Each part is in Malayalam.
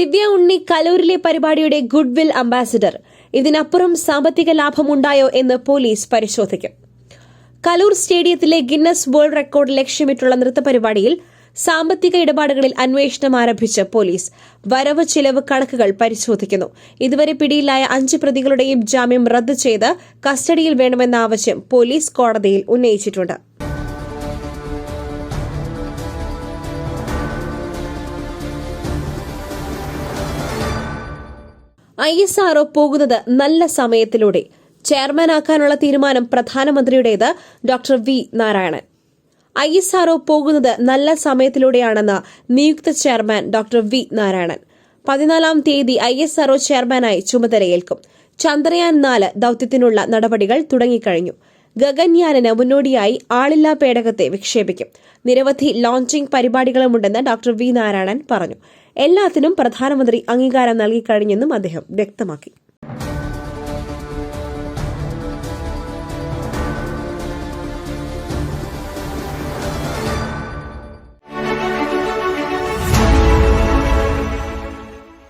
Divya Unni കലൂരിലെ പരിപാടിയുടെ ഗുഡ്വിൽ അംബാസിഡർ. ഇതിനപ്പുറം സാമ്പത്തിക ലാഭമുണ്ടായോ എന്ന് പോലീസ് പരിശോധിക്കും. കലൂർ സ്റ്റേഡിയത്തിലെ ഗിന്നസ് വേൾഡ് റെക്കോർഡ് ലക്ഷ്യമിട്ടുള്ള നൃത്ത പരിപാടിയിൽ സാമ്പത്തിക ഇടപാടുകളിൽ അന്വേഷണം ആരംഭിച്ച പോലീസ്. വരവ് ചിലവ് കണക്കുകൾ പരിശോധിക്കുന്നു. ഇതുവരെ പിടിയിലായ അഞ്ച് പ്രതികളുടെയും ജാമ്യം റദ്ദു ചെയ്ത് കസ്റ്റഡിയിൽ വേണമെന്ന ആവശ്യം പോലീസ് കോടതിയിൽ ഉന്നയിച്ചിട്ടുണ്ട്. ഐ എസ് ആർഒ പോകുന്നത് നല്ല സമയത്തിലൂടെ. ചെയർമാനാക്കാനുള്ള തീരുമാനം പ്രധാനമന്ത്രിയുടേത് doctor V Narayanan. I S R O പോകുന്നത് നല്ല സമയത്തിലൂടെയാണെന്ന് നിയുക്ത ചെയർമാൻ ഡോക്ടർ വി നാരായണൻ. പതിനാലാം തീയതി ഐ എസ് ആർഒ ചെയർമാനായി ചുമതലയേൽക്കും. ചന്ദ്രയാൻ നാല് ദൌത്യത്തിനുള്ള നടപടികൾ തുടങ്ങിക്കഴിഞ്ഞു. ഗഗൻയാനിന് മുന്നോടിയായി ആളില്ലാ പേടകത്തെ വിക്ഷേപിക്കും. നിരവധി ലോഞ്ചിംഗ് പരിപാടികളുമുണ്ടെന്ന് ഡോക്ടർ വി നാരായണൻ പറഞ്ഞു. എല്ലാത്തിനും പ്രധാനമന്ത്രി അംഗീകാരം നൽകിക്കഴിഞ്ഞെന്നും അദ്ദേഹം വ്യക്തമാക്കി.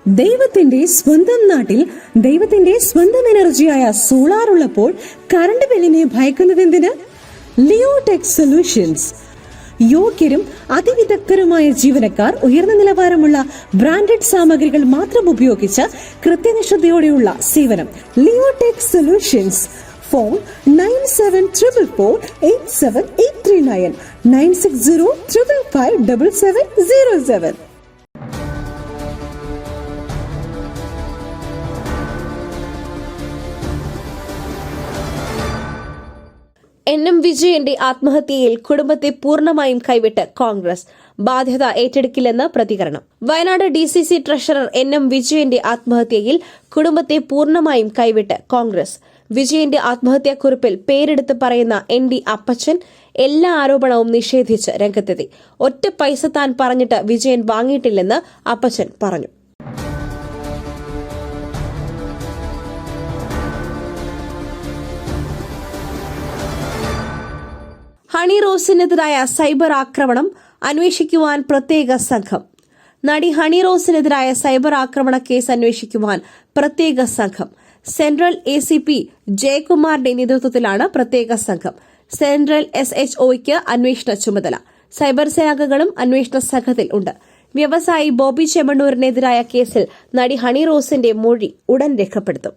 ദൈവത്തിന്റെ സ്വന്തം നാട്ടിൽ ദൈവത്തിന്റെ സ്വന്തം എനർജിയായ സോളാർ ഉള്ളപ്പോൾ കറണ്ട് ബില്ലിനെ ഭയക്കുന്നതെന്തിന്? Leotech solutions. യോഗ്യരും അതിവിദഗ്ധരുമായ ജീവനക്കാർ ഉയർന്ന നിലവാരമുള്ള ബ്രാൻഡഡ് സാമഗ്രികൾ മാത്രം ഉപയോഗിച്ച് കൃത്യനിഷ്ഠതയോടെയുള്ള സേവനം. Leotech solutions phone nine seven triple four eight seven eight three nine nine six zero triple five double seven zero seven N M വിജയന്റെ ആത്മഹത്യയിൽ കുടുംബത്തെ പൂർണമായും കൈവിട്ട് കോൺഗ്രസ്. ബാധ്യത ഏറ്റെടുക്കില്ലെന്ന് പ്രതികരണം. Wayanad D C C treasurer N M വിജയന്റെ ആത്മഹത്യയിൽ കുടുംബത്തെ പൂർണമായും കൈവിട്ട് കോൺഗ്രസ്. വിജയന്റെ ആത്മഹത്യാക്കുറിപ്പിൽ പേരെടുത്ത് പറയുന്ന എൻ ഡി അപ്പച്ചൻ എല്ലാ ആരോപണവും നിഷേധിച്ച് രംഗത്തെത്തി. ഒറ്റ പൈസ താൻ പറഞ്ഞിട്ട് വിജയൻ വാങ്ങിയിട്ടില്ലെന്ന് അപ്പച്ചൻ പറഞ്ഞു. ഹണി റോസിനെതിരായ സൈബർ ആക്രമണം അന്വേഷിക്കുവാൻ പ്രത്യേക സംഘം. നടി ഹണി റോസിനെതിരായ സൈബർ ആക്രമണ കേസ് അന്വേഷിക്കുവാൻ പ്രത്യേക സംഘം. സെൻട്രൽ എ സി പി ജയകുമാറിന്റെ നേതൃത്വത്തിലാണ് പ്രത്യേക സംഘം. സെൻട്രൽ എസ് എച്ച് ഒയ്ക്ക് അന്വേഷണ ചുമതല. സൈബർ സേനകളും അന്വേഷണ സംഘത്തിൽ ഉണ്ട്. വ്യവസായി ബോബി ചെമ്മണ്ണൂരിനെതിരായ കേസിൽ നടി ഹണി റോസിന്റെ മൊഴി ഉടൻ രേഖപ്പെടുത്തും.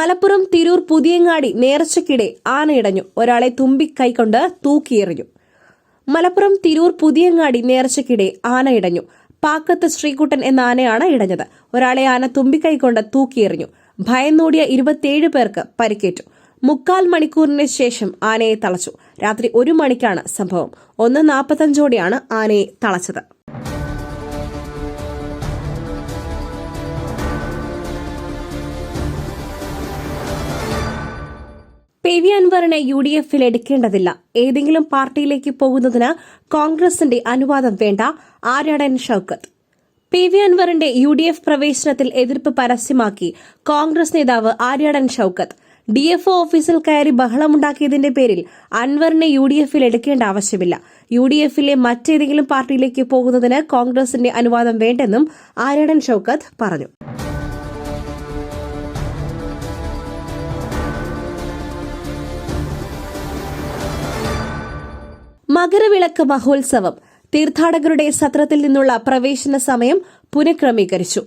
മലപ്പുറം തിരൂർ പുതിയങ്ങാടി നേർച്ചയ്ക്കിടെ ആനയിടഞ്ഞു ഒരാളെ തുമ്പി തുമ്പിക്കൈകൊണ്ട് തൂക്കിയെറിഞ്ഞു. മലപ്പുറം തിരൂർ പുതിയങ്ങാടി നേർച്ചയ്ക്കിടെ ആനയിടഞ്ഞു പാക്കത്ത് ശ്രീകുട്ടൻ എന്ന ആനയാണ് ഇടഞ്ഞത്. ഒരാളെ ആന തുമ്പിക്കൈകൊണ്ട് തൂക്കിയെറിഞ്ഞു. ഭയന്നോടിയ ഇരുപത്തിയേഴ് പേർക്ക് പരിക്കേറ്റു. മുക്കാൽ മണിക്കൂറിന് ശേഷം ആനയെ തളച്ചു. രാത്രി ഒരു മണിക്കാണ് സംഭവം. ഒന്ന് നാൽപ്പത്തഞ്ചോടെയാണ് ആനയെ തളച്ചത്. പി വി അൻവറിനെ യു ഡി എഫിൽ എടുക്കേണ്ടതില്ല. ഏതെങ്കിലും പാർട്ടിയിലേക്ക് പോകുന്നതിന് കോൺഗ്രസിന്റെ അനുവാദം വേണ്ട. ആര്യാടൻ ഷൌക്കത്ത്? പി വി അൻവറിന്റെ യു ഡി എഫ് പ്രവേശനത്തിൽ എതിർപ്പ് പരസ്യമാക്കി കോൺഗ്രസ് നേതാവ് Aryadan Shoukath. D F O ഓഫീസിൽ കയറി ബഹളമുണ്ടാക്കിയതിന്റെ പേരിൽ അൻവറിനെ യു ഡി എഫിൽ എടുക്കേണ്ട ആവശ്യമില്ല. യു ഡി എഫിലെ മറ്റേതെങ്കിലും പാർട്ടിയിലേക്ക് പോകുന്നതിന് കോൺഗ്രസിന്റെ അനുവാദം വേണ്ടെന്നും ആര്യാടൻ ഷൌക്കത്ത് പറഞ്ഞു. മകരവിളക്ക് മഹോത്സവം തീർത്ഥാടകരുടെ സത്രത്തിൽ നിന്നുള്ള പ്രവേശന സമയം പുനഃക്രമീകരിച്ചു.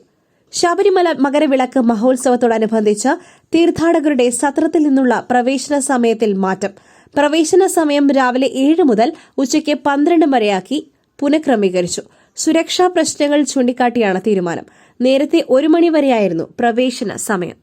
ശബരിമല മകരവിളക്ക് മഹോത്സവത്തോടനുബന്ധിച്ച് തീർത്ഥാടകരുടെ സത്രത്തിൽ നിന്നുള്ള പ്രവേശന സമയത്തിൽ മാറ്റം. പ്രവേശന സമയം രാവിലെ ഏഴ് മുതൽ ഉച്ചയ്ക്ക് പന്ത്രണ്ട് വരെയാക്കി പുനഃക്രമീകരിച്ചു. സുരക്ഷാ പ്രശ്നങ്ങൾ ചൂണ്ടിക്കാട്ടിയാണ് തീരുമാനം. നേരത്തെ ഒരു മണിവരെയായിരുന്നു പ്രവേശന സമയം.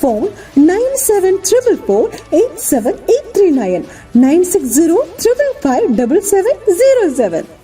phone 9744 87839